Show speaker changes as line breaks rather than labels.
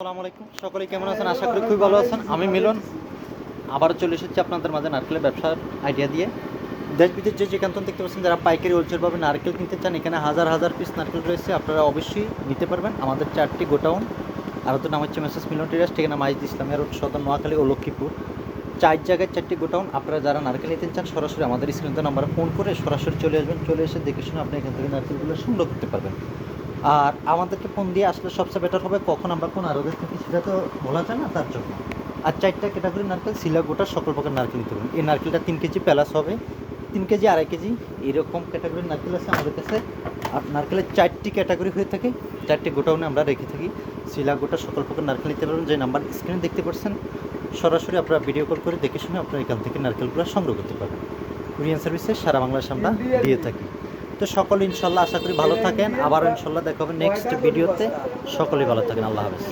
আসসালামু আলাইকুম। সকলে কেমন আছেন? আশা করি খুবই ভালো আছেন। আমি মিলন। আবারও চলে এসেছি আপনাদের মাঝে নারকেলের ব্যবসার আইডিয়া দিয়ে। দেশ বিদেশ যে যেখান দেখতে পাচ্ছেন, যারা পাইকারি হোলসেলভাবে নারকেল কিনতে চান, এখানে হাজার হাজার পিস নারকেল রয়েছে। আপনারা অবশ্যই নিতে পারবেন। আমাদের চারটি গোটাউন আর তো নাম হচ্ছে মেসেস মিলন টিরাস ঠিকানা মাইজ ইসলামিয়া রোড, সদর নোয়াখালী ও লক্ষ্মীপুর। চার জায়গায় চারটি গোটাউন আপনারা যারা নারকেল নিতে চান, সরাসরি আমাদের স্ক্রিনতে নাম্বারে ফোন করে সরাসরি চলে আসবেন। চলে এসে দেখে শুনে আপনি এখান থেকে নারকেলগুলো সংগ্রহ করতে পারবেন। আর আমাদেরকে ফোন দিয়ে আসলে সবচেয়ে বেটার হবে কখন আমরা কোন আরোগ্য থাকি, সেটা তো বলা যায় না তার জন্য। আর চারটা ক্যাটাগরি নারকেল, শিলা, গোটা সকল প্রকার নারকেল নিতে পারবেন এই নারকেলটা তিন কেজি প্যালাস হবে, তিন কেজি, আড়াই কেজি, এরকম ক্যাটাগরির নারকেল আছে আমাদের কাছে। আর নারকেলের চারটি ক্যাটাগরি হয়ে থাকে, চারটি গোটাউনে আমরা রেখে থাকি। শিলা, গোটা সকল প্রকার নারকেল নিতে পারবেন যে নাম্বার স্ক্রিনে দেখতে পাচ্ছেন। সরাসরি আপনারা ভিডিও কল করে দেখে শুনে আপনারা এখান থেকে নারকেলগুলো সংগ্রহ করতে পারবেন। কুরিয়ান সার্ভিসে সারা বাংলাদেশে আমরা দিয়ে থাকি। তো সকলে ইনশাল্লাহ আশা করি ভালো থাকেন। আবার ইনশাল্লাহ দেখা হবে নেক্সট ভিডিওতে সকলেই ভালো থাকেন। আল্লাহ হাফেজ।